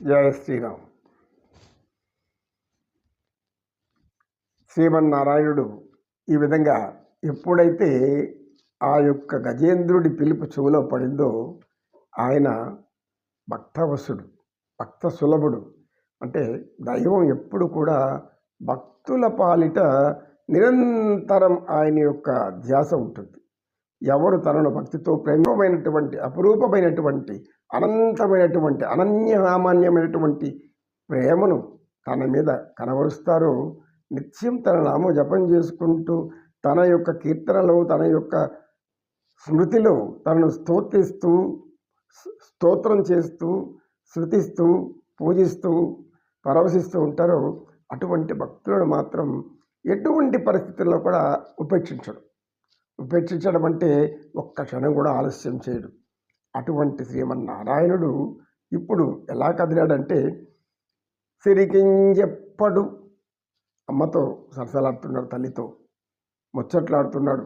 జయ శ్రీరామ్. శ్రీమన్నారాయణుడు ఈ విధంగా ఎప్పుడైతే ఆ యొక్క గజేంద్రుడి పిలుపు చెవులో పడిందో ఆయన భక్తవసుడు భక్త సులభుడు అంటే దైవం ఎప్పుడు కూడా భక్తుల పాలిట నిరంతరం ఆయన యొక్క ధ్యాస ఉంటుంది. ఎవరు తనను భక్తితో ప్రేమమైనటువంటి అపురూపమైనటువంటి అనంతమైనటువంటి అనన్యసామాన్యమైనటువంటి ప్రేమను తన మీద కనబరుస్తారు. నిత్యం తన నామం జపం చేసుకుంటూ తన యొక్క కీర్తనలో తన యొక్క స్మృతిలో తనను స్తోత్రిస్తూ స్తోత్రం చేస్తూ శృతిస్తూ పూజిస్తూ పరవశిస్తూ ఉంటారో అటువంటి భక్తులను మాత్రం ఎటువంటి పరిస్థితుల్లో కూడా ఉపేక్షించడం. ఉపేక్షించడం అంటే ఒక్క క్షణం కూడా ఆలస్యం చేయడు. అటువంటి శ్రీమన్నారాయణుడు ఇప్పుడు ఎలా కదిలాడంటే సిరికింజెప్పడు అమ్మతో సరసలాడుతున్నాడు తల్లితో. ముచ్చట్లాడుతున్నాడు.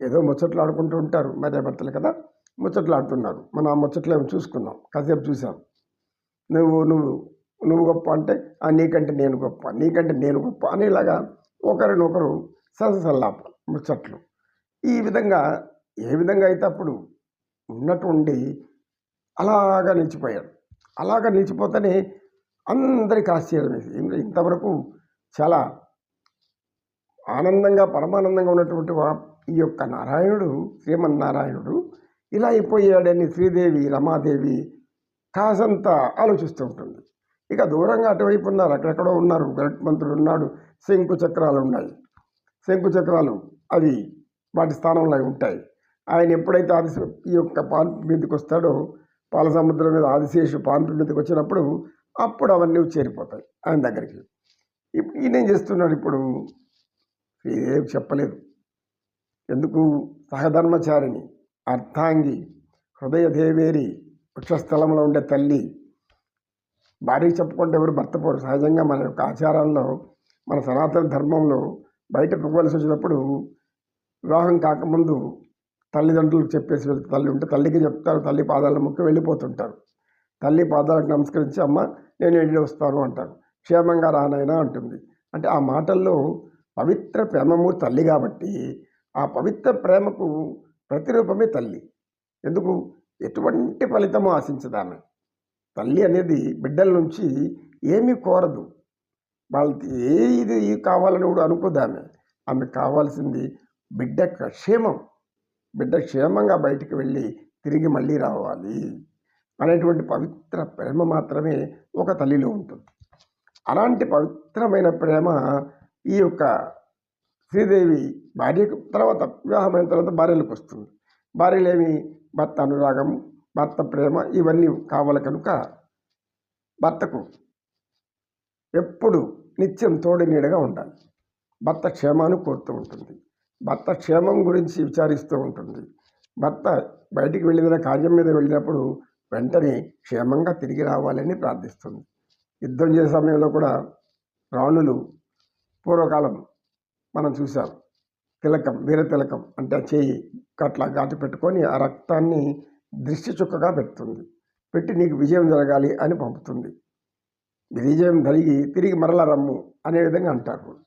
ఏదో ముచ్చట్లాడుకుంటూ ఉంటారు మరే కదా ముచ్చట్లాడుతున్నారు. మనం ఆ ముచ్చట్లు ఏమో చూసుకున్నాం. కాసేపు చూసాం నువ్వు నువ్వు నువ్వు గొప్ప అంటే "ఆ, నీకంటే నేను గొప్ప నీకంటే నేను గొప్ప అనేలాగా ఒకరినొకరు సరసల్లాప ముచ్చట్లు. ఈ విధంగా ఏ విధంగా అయితే అప్పుడు ఉన్నట్టుండి అలాగా నిలిచిపోయాడు. అలాగా నిలిచిపోతేనే అందరికి ఆశ్చర్యం వేసింది ఇంతవరకు చాలా ఆనందంగా పరమానందంగా ఉన్నటువంటి ఈ యొక్క నారాయణుడు శ్రీమన్నారాయణుడు ఇలా అయిపోయాడని శ్రీదేవి రమాదేవి కాసంత ఆలోచిస్తూ ఉంటుంది. ఇక దూరంగా అటువైపు ఉన్నారు. అక్కడెక్కడో ఉన్నారు. గరుత్మంతుడు ఉన్నాడు. శంకు చక్రాలు ఉన్నాయి. శంకు చక్రాలు అవి వాటి స్థానంలో ఉంటాయి. ఆయన ఎప్పుడైతే ఆదిశ ఈ యొక్క పాన్పు మీదకి వస్తాడో పాలసముద్రం మీద ఆదిశేషు పాన్పు మీదకి వచ్చినప్పుడు అప్పుడు అవన్నీ చేరిపోతాయి ఆయన దగ్గరికి. ఇప్పుడు ఈయన చేస్తున్నాడు ఇప్పుడు? శ్రీదేవి చెప్పలేదు. ఎందుకు? సహధర్మచారిణి అర్థాంగి హృదయదేవేరి వృక్షస్థలంలో ఉండే తల్లి. భార్యకి చెప్పుకుంటే ఎవరు భర్త పోరు. సహజంగా మన యొక్క ఆచారాల్లో మన సనాతన ధర్మంలో బయట పోవలసి వచ్చినప్పుడు వివాహం కాకముందు తల్లిదండ్రులకు చెప్పేసి వెళ్తే తల్లి ఉంటే తల్లికి చెప్తారు తల్లి పాదాల ముక్కి వెళ్ళిపోతుంటారు. తల్లి పాదాలకు నమస్కరించి అమ్మ నేను వెళ్ళి వస్తాను అంటారు. క్షేమంగా రానైనా అంటుంది. అంటే ఆ మాటల్లో పవిత్ర ప్రేమము తల్లి కాబట్టి ఆ పవిత్ర ప్రేమకు ప్రతిరూపమే తల్లి. ఎందుకు? ఎటువంటి ఫలితము ఆశించదామె తల్లి అనేది బిడ్డల నుంచి ఏమీ కోరదు. వాళ్ళకి ఏ ఇది కావాలని కూడా అనుకోదామె ఆమె. కావాల్సింది బిడ్డ క్షేమం. బిడ్డ క్షేమంగా బయటికి వెళ్ళి తిరిగి మళ్ళీ రావాలి అనేటువంటి పవిత్ర ప్రేమ మాత్రమే ఒక తల్లిలో ఉంటుంది. అలాంటి పవిత్రమైన ప్రేమ ఈ యొక్క శ్రీదేవి భార్యకు తర్వాత వివాహమైన తర్వాత భార్యలకు వస్తుంది. భార్యలేమి భర్త అనురాగం భర్త ప్రేమ ఇవన్నీ కావాలి కనుక భర్తకు ఎప్పుడు నిత్యం తోడి నీడగా ఉండాలి. భర్త క్షేమాన్ని కోరుతూ ఉంటుంది. భర్త క్షేమం గురించి విచారిస్తూ ఉంటుంది. భర్త బయటికి వెళ్ళిన కార్యం మీద వెళ్ళినప్పుడు వెంటనే క్షేమంగా తిరిగి రావాలని ప్రార్థిస్తుంది. యుద్ధం చేసే సమయంలో కూడా రాణులు పూర్వకాలం మనం చూసాం తిలకం వీర తిలకం అంటే ఆ చేయి గట్లా గాటి పెట్టుకొని ఆ రక్తాన్ని దృష్టి చుక్కగా పెడుతుంది. పెట్టి నీకు విజయం జరగాలి అని పంపుతుంది. విజయం జరిగి తిరిగి మరల రమ్ము అనే విధంగా అంటారు.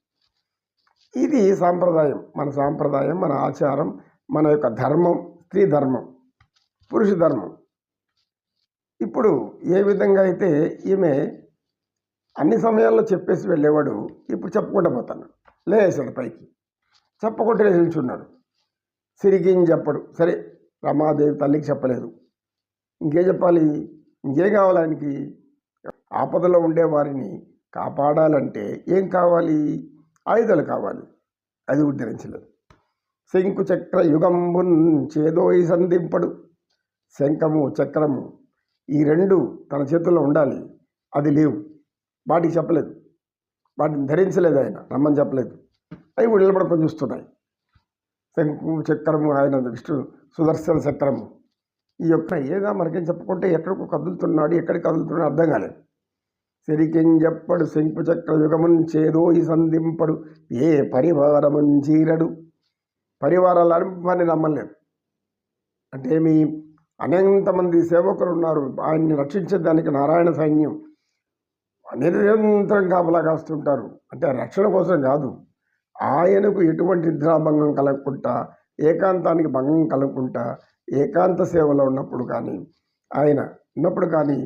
ఇది సాంప్రదాయం. మన సాంప్రదాయం మన ఆచారం మన యొక్క ధర్మం స్త్రీ ధర్మం పురుష ధర్మం. ఇప్పుడు ఏ విధంగా అయితే ఈమె అన్ని సమయాల్లో చెప్పేసి వెళ్ళేవాడు ఇప్పుడు చెప్పకుండా పోతాను లేసాడు పైకి. చెప్పకుండా లేచి నిల్చున్నాడు. సిరిగిని చెప్పడు. సరే రమాదేవి తల్లికి చెప్పలేదు. ఇంకేం చెప్పాలి? ఇంకేం కావాలి ఆయనకి? ఆపదలో ఉండే వారిని కాపాడాలంటే ఏం కావాలి? ఆయుధాలు కావాలి. అది ఉద్ధరించలేదు. శంకు చక్ర యుగంబున్ చేదోయి సంధింపడు. శంఖము చక్రము ఈ రెండు తన చేతుల్లో ఉండాలి. అది లేవు. వాటికి చెప్పలేదు. వాటిని ధరించలేదు ఆయన. రమ్మని చెప్పలేదు. అవి నిలబడుకొని చూస్తున్నాయి. శంకు చక్రము ఆయన విష్ణు సుదర్శన చక్రము. ఈ యొక్క ఏదా మనకేం చెప్పుకుంటే ఎక్కడికో కదులుతున్నాడు ఎక్కడికి కదులుతున్నాడు అర్థం కాలేదు. చెరికెంజప్పడు శంకు చక్ర యుగమున్ చేదోయి సంధింపడు ఏ పరివారమున్ చీరడు. పరివారాలు వారిని నమ్మలేదు అంటే మీ అనేంతమంది సేవకులు ఉన్నారు ఆయన్ని రక్షించేదానికి నారాయణ సైన్యం. నిరంతరం కాపలా కాస్తుంటారు. అంటే రక్షణ కోసం కాదు ఆయనకు ఎటువంటి నిద్రాభంగం కలగకుండా ఏకాంతానికి భంగం కలగకుండా ఏకాంత సేవలో ఉన్నప్పుడు కానీ ఆయన ఉన్నప్పుడు కానీ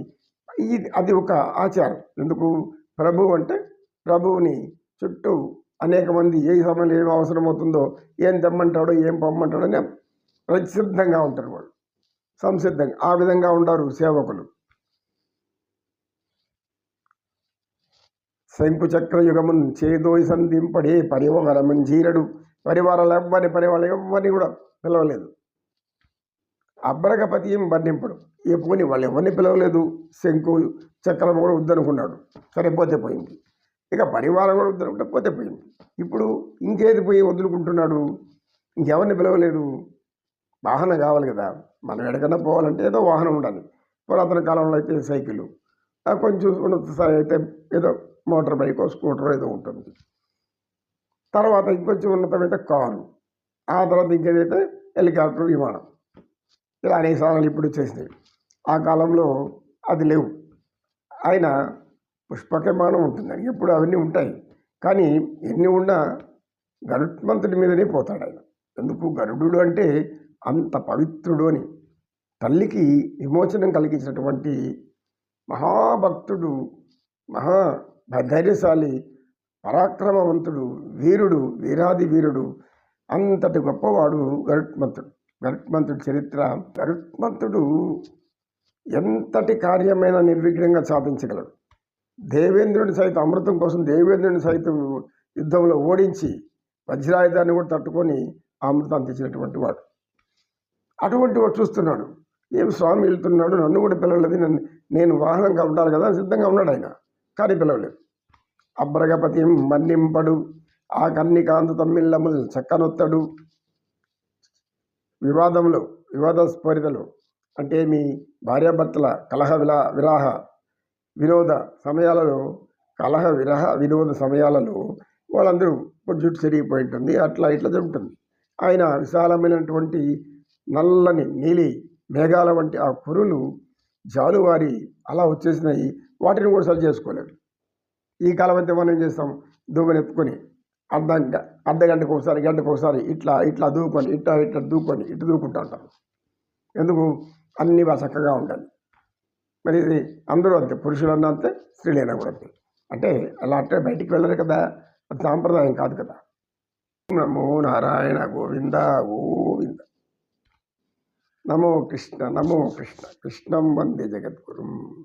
ఇది అది ఒక ఆచారం. ఎందుకు? ప్రభువు అంటే ప్రభువుని చుట్టూ అనేక మంది ఏ సమయంలో ఏం అవసరం అవుతుందో ఏం తెమ్మంటాడో ఏం పొమ్మంటాడో అని ప్రసిద్ధంగా ఉంటారు వాళ్ళు. సంసిద్ధంగా ఆ విధంగా ఉండరు సేవకులు. శంకు చక్రయుగమున్ చేదోయి సంధింపడే పరివారమని జీరడు. పరివారాలు ఎవ్వరి పరివారాలు ఎవ్వరిని కూడా పిలవలేదు. అబ్రగపతియం వర్ణింపడు ఏ పోని వాళ్ళు ఎవరిని పిలవలేదు. శంకు చక్రం కూడా వద్దనుకున్నాడు. సరే పోతే పోయింది. ఇక పరివారం కూడా వద్దనుకుంటే పోతే పోయింది. ఇప్పుడు ఇంకేది పోయి వదులుకుంటున్నాడు? ఇంకెవరిని పిలవలేదు? వాహనం కావాలి కదా. మనం ఎక్కడికైనా పోవాలంటే ఏదో వాహనం ఉండాలి. పురాతన కాలంలో అయితే సైకిల్. కొంచెం ఉన్నత స్థాయి అయితే ఏదో మోటార్ బైక్ స్కూటర్ ఏదో ఉంటుంది. తర్వాత ఇంకొంచెం ఉన్నతమైతే కారు. ఆ తర్వాత ఇంకేదైతే హెలికాప్టర్ విమానం. ఇలా అనేక సాధనలు ఇప్పుడు వచ్చేసినాయి ఆ కాలంలో అది లేవు. ఆయన పుష్పకమానం ఉంటుందని ఎప్పుడు అవన్నీ ఉంటాయి. కానీ ఎన్ని ఉన్నా గరుత్మంతుడి మీదనే పోతాడు ఆయన. ఎందుకు? గరుడు అంటే అంత పవిత్రుడు అని. తల్లికి విమోచనం కలిగించినటువంటి మహాభక్తుడు మహా ధైర్యశాలి పరాక్రమవంతుడు వీరుడు వీరాది వీరుడు అంతటి గొప్పవాడు గరుత్మంతుడు. గరుత్మంతుడి చరిత్ర గరుత్మంతుడు ఎంతటి కార్యమైన నిర్విఘ్నంగా సాధించగలడు. దేవేంద్రుని సైతం అమృతం కోసం దేవేంద్రుని సైతం యుద్ధంలో ఓడించి వజ్రాయుధాన్ని కూడా తట్టుకొని అమృతం అమృతాన్ని తెచ్చినటువంటి వాడు. అటువంటి వాడు చూస్తున్నాడు. ఏం స్వామి వెళ్తున్నాడు? నన్ను కూడా పిలవలేదు. నన్ను నేను వాహనంగా ఉండాలి కదా సిద్ధంగా ఉన్నాడు ఆయన. కానీ పిలవలేదు. అబ్రగపతి మన్నింపడు. ఆ కన్నికాంత తమ్మిళ్ళములు చక్కనొత్తడు. వివాదంలో వివాదాస్ఫోరితలు అంటే మీ భార్యాభర్తల కలహ విలా విరాహ వినోద సమయాలలో కలహ విరహ వినోద సమయాలలో వాళ్ళందరూ జుట్టు చెరిగిపోయి ఉంటుంది. అట్లా ఇట్లా జరుగుతుంది. ఆయన విశాలమైనటువంటి నల్లని నీలి మేఘాల వంటి ఆ కురులు జాలువారి అలా వచ్చేసినాయి. వాటిని కూడా సరి చేసుకోలేదు ఈ కాలం అయితే మనం ఏం చేస్తాం? దూమని ఎత్తుకొని అర్ధ గంటకు ఒకసారి గంటకు ఒకసారి ఇట్లా ఇట్లా దూకొని ఇట్లా ఇట్లా దూకొని ఇటు దూకుంటూ ఉంటారు. ఎందుకు? అన్నీ బాగా చక్కగా ఉండాలి. మరి ఇది అందరూ అంతే పురుషులన్నా అంతే స్త్రీలైనా కూడా అంతే. అంటే అలా అంటే బయటికి వెళ్ళరు కదా అది సాంప్రదాయం కాదు కదా. నమో నారాయణ గోవింద గోవింద. నమో కృష్ణ నమో కృష్ణ కృష్ణం వందే జగద్గురుం.